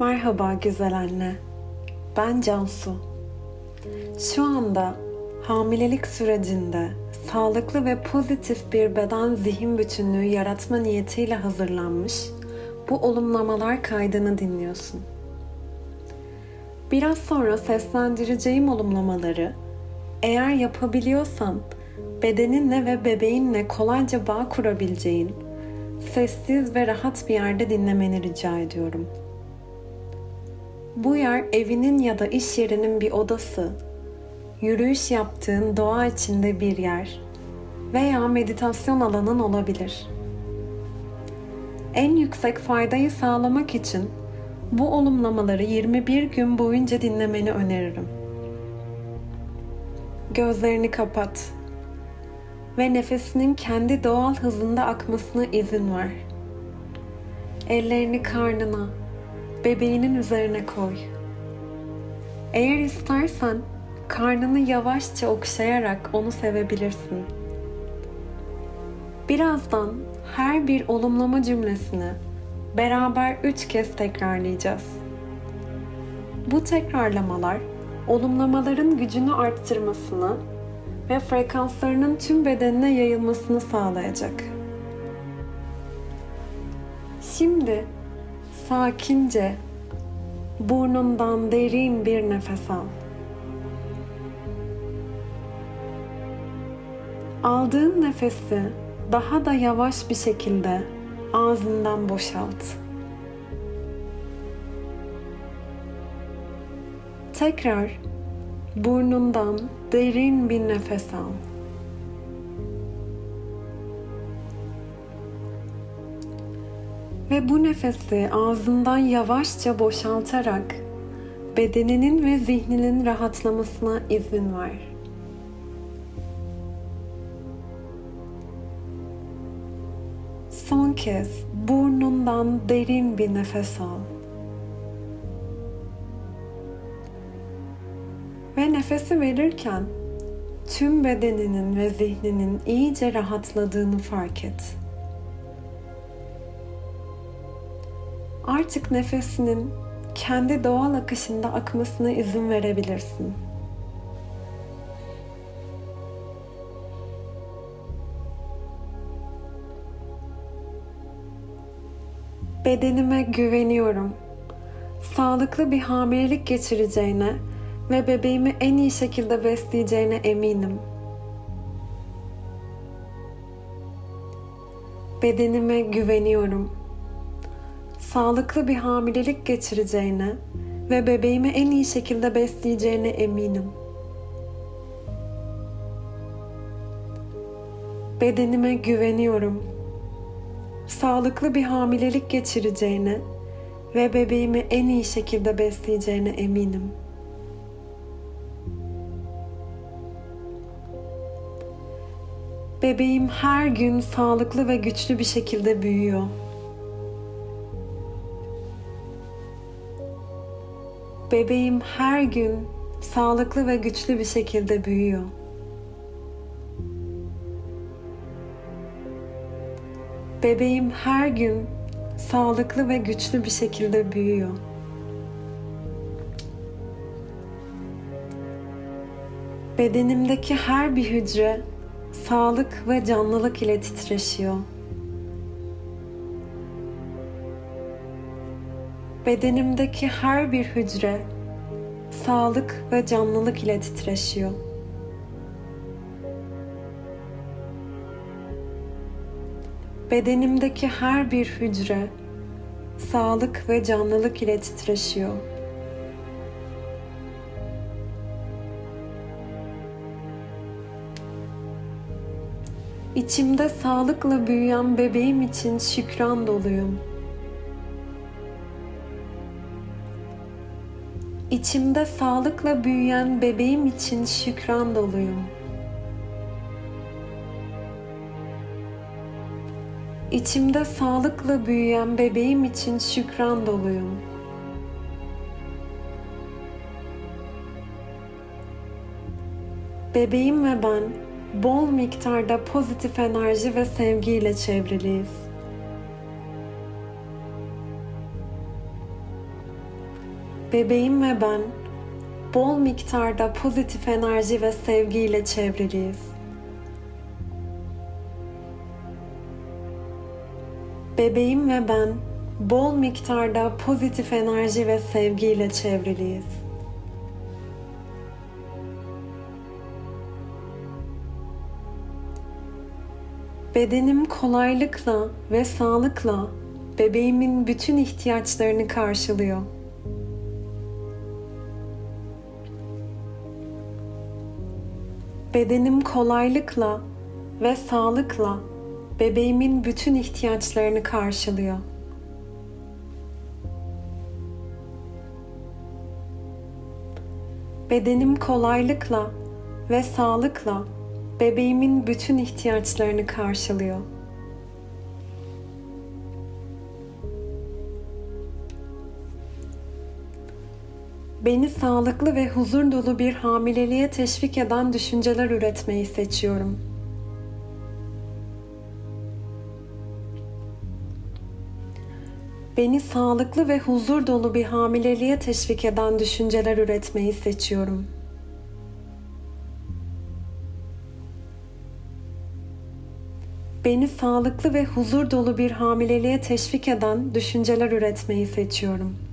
Merhaba güzel anne. Ben Cansu. Şu anda hamilelik sürecinde sağlıklı ve pozitif bir beden zihin bütünlüğü yaratma niyetiyle hazırlanmış bu olumlamalar kaydını dinliyorsun. Biraz sonra seslendireceğim olumlamaları eğer yapabiliyorsan bedeninle ve bebeğinle kolayca bağ kurabileceğin sessiz ve rahat bir yerde dinlemeni rica ediyorum. Bu yer evinin ya da iş yerinin bir odası, yürüyüş yaptığın doğa içinde bir yer veya meditasyon alanın olabilir. En yüksek faydayı sağlamak için bu olumlamaları 21 gün boyunca dinlemeni öneririm. Gözlerini kapat ve nefesinin kendi doğal hızında akmasına izin ver. Ellerini karnına, bebeğinin üzerine koy. Eğer istersen karnını yavaşça okşayarak onu sevebilirsin. Birazdan her bir olumlama cümlesini beraber üç kez tekrarlayacağız. Bu tekrarlamalar olumlamaların gücünü arttırmasını ve frekanslarının tüm bedenine yayılmasını sağlayacak. Şimdi sakince burnundan derin bir nefes al. Aldığın nefesi daha da yavaş bir şekilde ağzından boşalt. Tekrar burnundan derin bir nefes al. Ve bu nefesi ağzından yavaşça boşaltarak bedeninin ve zihninin rahatlamasına izin ver. Son kez burnundan derin bir nefes al. Ve nefesi verirken tüm bedeninin ve zihninin iyice rahatladığını fark et. Artık nefesinin kendi doğal akışında akmasına izin verebilirsin. Bedenime güveniyorum. Sağlıklı bir hamilelik geçireceğine ve bebeğimi en iyi şekilde besleyeceğine eminim. Bedenime güveniyorum. Sağlıklı bir hamilelik geçireceğine ve bebeğimi en iyi şekilde besleyeceğine eminim. Bedenime güveniyorum. Sağlıklı bir hamilelik geçireceğine ve bebeğimi en iyi şekilde besleyeceğine eminim.'' Bebeğim her gün sağlıklı ve güçlü bir şekilde büyüyor. Bebeğim her gün sağlıklı ve güçlü bir şekilde büyüyor. Bebeğim her gün sağlıklı ve güçlü bir şekilde büyüyor. Bedenimdeki her bir hücre sağlık ve canlılık ile titreşiyor. Bedenimdeki her bir hücre sağlık ve canlılık ile titreşiyor. Bedenimdeki her bir hücre sağlık ve canlılık ile titreşiyor. İçimde sağlıkla büyüyen bebeğim için şükran doluyum. İçimde sağlıkla büyüyen bebeğim için şükran doluyum. İçimde sağlıkla büyüyen bebeğim için şükran doluyum. Bebeğim ve ben bol miktarda pozitif enerji ve sevgiyle çevriliyiz. Bebeğim ve ben bol miktarda pozitif enerji ve sevgiyle çevriliyiz. Bebeğim ve ben bol miktarda pozitif enerji ve sevgiyle çevriliyiz. Bedenim kolaylıkla ve sağlıkla bebeğimin bütün ihtiyaçlarını karşılıyor. Bedenim kolaylıkla ve sağlıkla bebeğimin bütün ihtiyaçlarını karşılıyor. Bedenim kolaylıkla ve sağlıkla bebeğimin bütün ihtiyaçlarını karşılıyor. Beni sağlıklı ve huzur dolu bir hamileliğe teşvik eden düşünceler üretmeyi seçiyorum. Beni sağlıklı ve huzur dolu bir hamileliğe teşvik eden düşünceler üretmeyi seçiyorum. Beni sağlıklı ve huzur dolu bir hamileliğe teşvik eden düşünceler üretmeyi seçiyorum.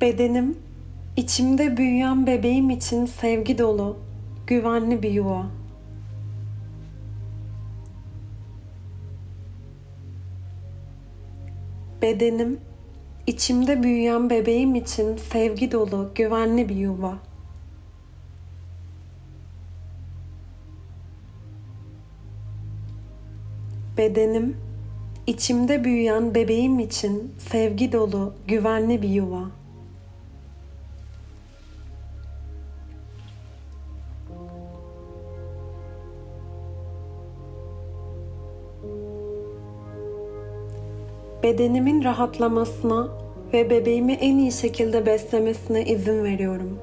Bedenim, içimde büyüyen bebeğim için sevgi dolu, güvenli bir yuva. Bedenim, içimde büyüyen bebeğim için sevgi dolu, güvenli bir yuva. Bedenim, içimde büyüyen bebeğim için sevgi dolu, güvenli bir yuva. Bedenimin rahatlamasına ve bebeğimi en iyi şekilde beslemesine izin veriyorum.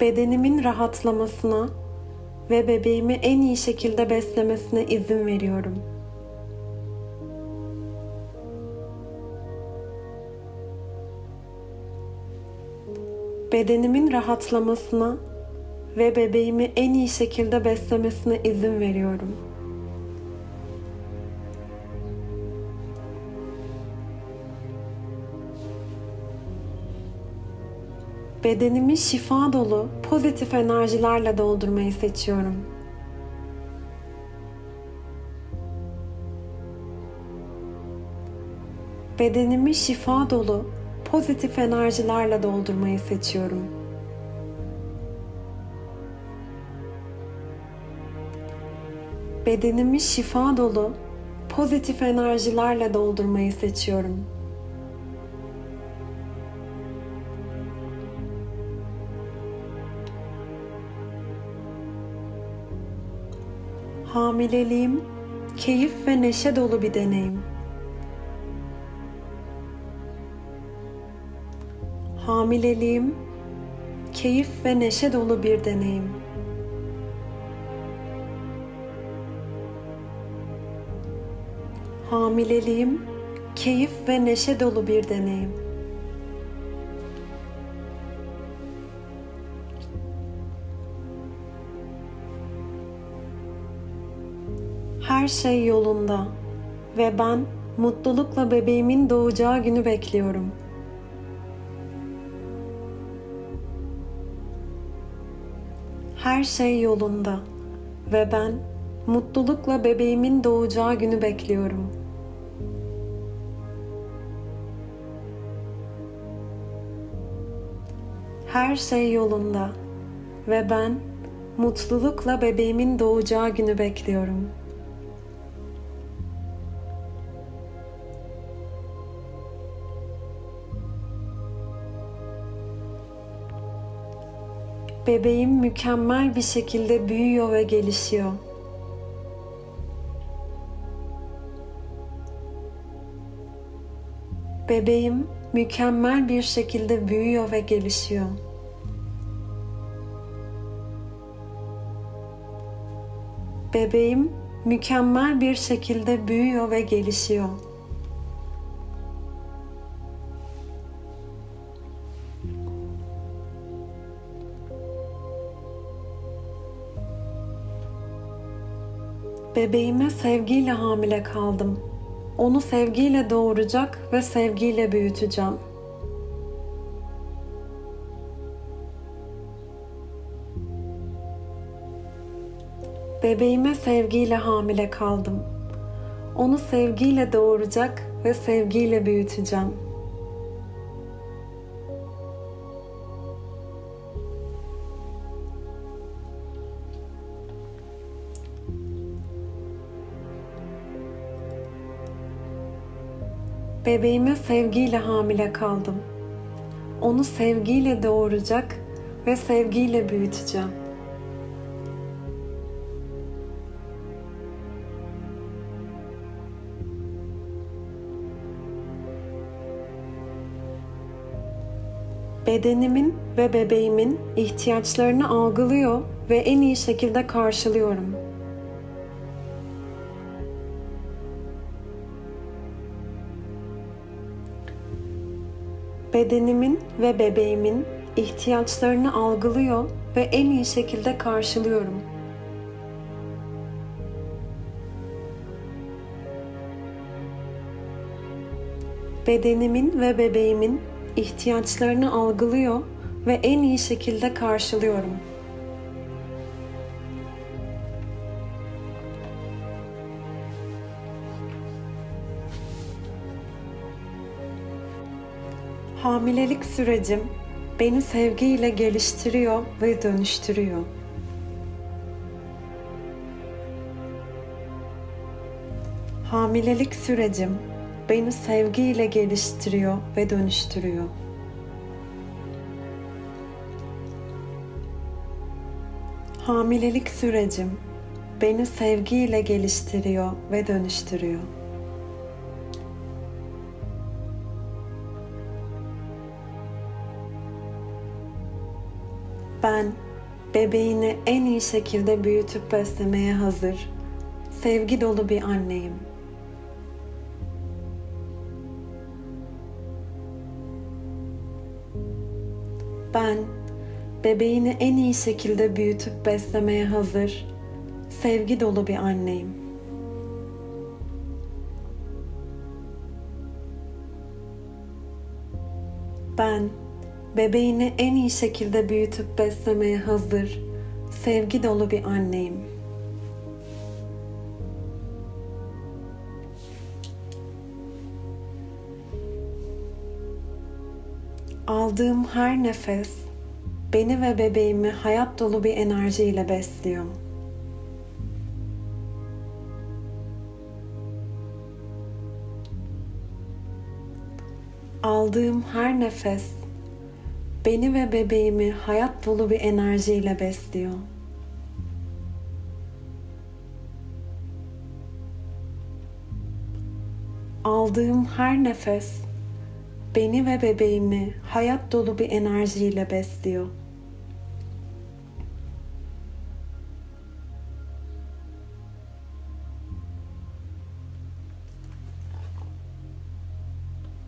Bedenimin rahatlamasına ve bebeğimi en iyi şekilde beslemesine izin veriyorum. Bedenimin rahatlamasına ve bebeğimi en iyi şekilde beslemesine izin veriyorum. Bedenimi şifa dolu, pozitif enerjilerle doldurmayı seçiyorum. Bedenimi şifa dolu, pozitif enerjilerle doldurmayı seçiyorum. Bedenimi şifa dolu, pozitif enerjilerle doldurmayı seçiyorum. Hamileliğim keyif ve neşe dolu bir deneyim. Hamileliğim keyif ve neşe dolu bir deneyim. Hamileliğim keyif ve neşe dolu bir deneyim. Her şey yolunda ve ben mutlulukla bebeğimin doğacağı günü bekliyorum. Her şey yolunda ve ben mutlulukla bebeğimin doğacağı günü bekliyorum.'' Her şey yolunda ve ben mutlulukla bebeğimin doğacağı günü bekliyorum. Bebeğim mükemmel bir şekilde büyüyor ve gelişiyor. Bebeğim mükemmel bir şekilde büyüyor ve gelişiyor. Bebeğim mükemmel bir şekilde büyüyor ve gelişiyor. Bebeğime sevgiyle hamile kaldım. Onu sevgiyle doğuracak ve sevgiyle büyüteceğim. Bebeğime sevgiyle hamile kaldım. Onu sevgiyle doğuracak ve sevgiyle büyüteceğim. Bebeğime sevgiyle hamile kaldım. Onu sevgiyle doğuracak ve sevgiyle büyüteceğim. Bedenimin ve bebeğimin ihtiyaçlarını algılıyor ve en iyi şekilde karşılıyorum. Bedenimin ve bebeğimin ihtiyaçlarını algılıyor ve en iyi şekilde karşılıyorum. Bedenimin ve bebeğimin ihtiyaçlarını algılıyor ve en iyi şekilde karşılıyorum. Hamilelik sürecim beni sevgiyle geliştiriyor ve dönüştürüyor. Hamilelik sürecim beni sevgiyle geliştiriyor ve dönüştürüyor. Hamilelik sürecim beni sevgiyle geliştiriyor ve dönüştürüyor. Bebeğini en iyi şekilde büyütüp beslemeye hazır, sevgi dolu bir anneyim. Ben bebeğini en iyi şekilde büyütüp beslemeye hazır, sevgi dolu bir anneyim. Bebeğini en iyi şekilde büyütüp beslemeye hazır, sevgi dolu bir anneyim. Aldığım her nefes beni ve bebeğimi hayat dolu bir enerjiyle besliyor. Aldığım her nefes beni ve bebeğimi hayat dolu bir enerjiyle besliyor. Aldığım her nefes beni ve bebeğimi hayat dolu bir enerjiyle besliyor.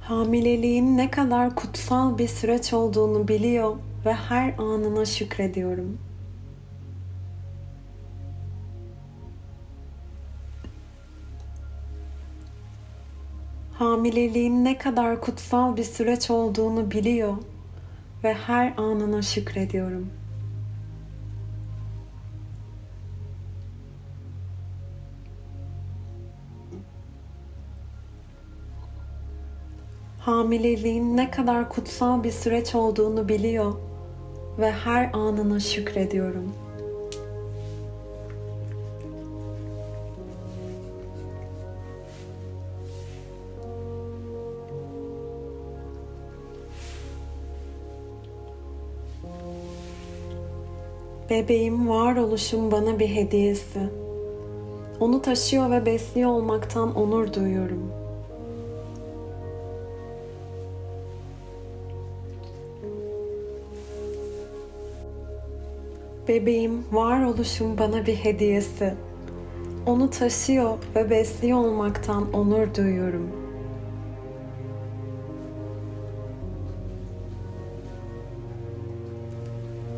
Hamileliğin ne kadar kutsal bir süreç olduğunu biliyor ve her anına şükrediyorum. Hamileliğin ne kadar kutsal bir süreç olduğunu biliyor ve her anına şükrediyorum. Hamileliğin ne kadar kutsal bir süreç olduğunu biliyor ve her anına şükrediyorum. Bebeğim varoluşum bana bir hediyesi. Onu taşıyor ve besliyor olmaktan onur duyuyorum.'' Bebeğim varoluşun bana bir hediyesi. Onu taşıyor ve besliyor olmaktan onur duyuyorum.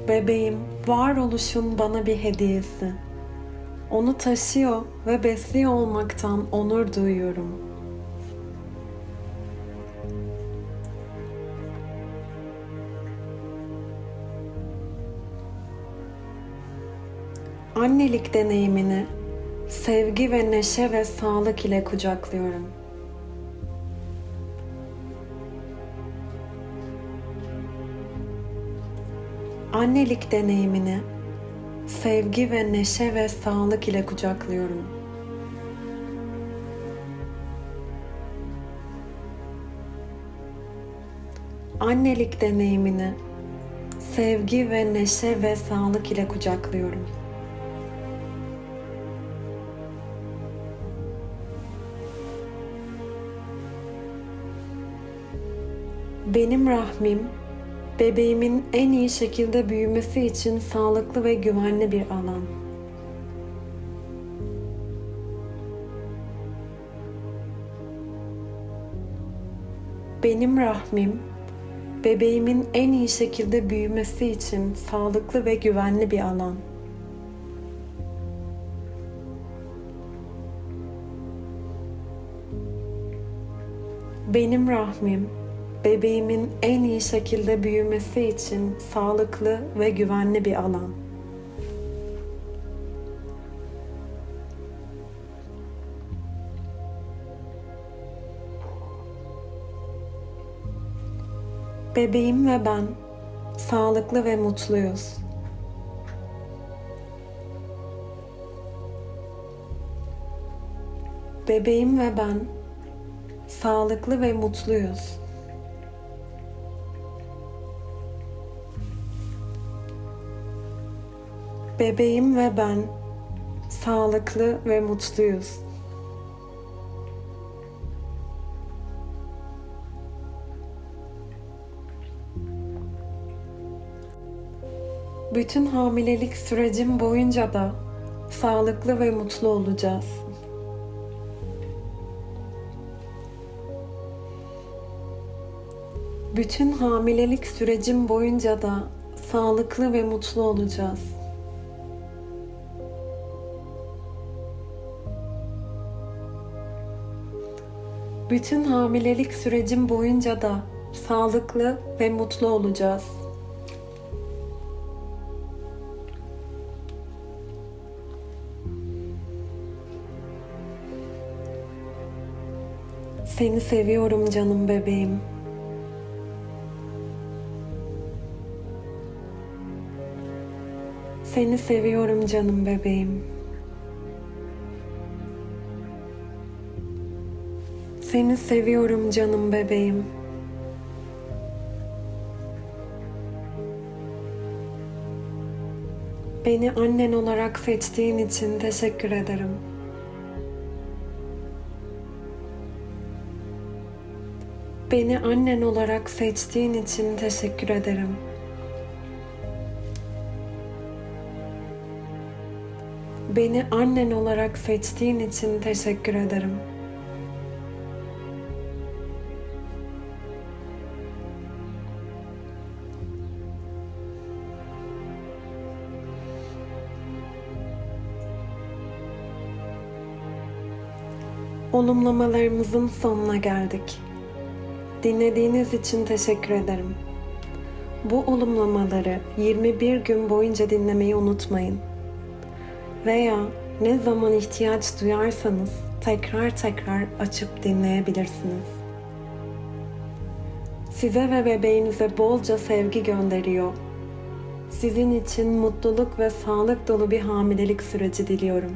Bebeğim varoluşun bana bir hediyesi. Onu taşıyor ve besliyor olmaktan onur duyuyorum. Annelik deneyimini sevgi ve neşe ve sağlık ile kucaklıyorum. Annelik deneyimini sevgi ve neşe ve sağlık ile kucaklıyorum. Annelik deneyimini sevgi ve neşe ve sağlık ile kucaklıyorum. Benim rahmim bebeğimin en iyi şekilde büyümesi için sağlıklı ve güvenli bir alan. Benim rahmim bebeğimin en iyi şekilde büyümesi için sağlıklı ve güvenli bir alan. Benim rahmim bebeğimin en iyi şekilde büyümesi için sağlıklı ve güvenli bir alan. Bebeğim ve ben sağlıklı ve mutluyuz. Bebeğim ve ben sağlıklı ve mutluyuz. Bebeğim ve ben sağlıklı ve mutluyuz. Bütün hamilelik sürecim boyunca da sağlıklı ve mutlu olacağız. Bütün hamilelik sürecim boyunca da sağlıklı ve mutlu olacağız. Bütün hamilelik sürecim boyunca da sağlıklı ve mutlu olacağız. Seni seviyorum canım bebeğim. Seni seviyorum canım bebeğim. Seni seviyorum canım bebeğim. Beni annen olarak seçtiğin için teşekkür ederim. Beni annen olarak seçtiğin için teşekkür ederim. Beni annen olarak seçtiğin için teşekkür ederim. Olumlamalarımızın sonuna geldik. Dinlediğiniz için teşekkür ederim. Bu olumlamaları 21 gün boyunca dinlemeyi unutmayın. Veya ne zaman ihtiyaç duyarsanız tekrar tekrar açıp dinleyebilirsiniz. Size ve bebeğinize bolca sevgi gönderiyor. Sizin için mutluluk ve sağlık dolu bir hamilelik süreci diliyorum.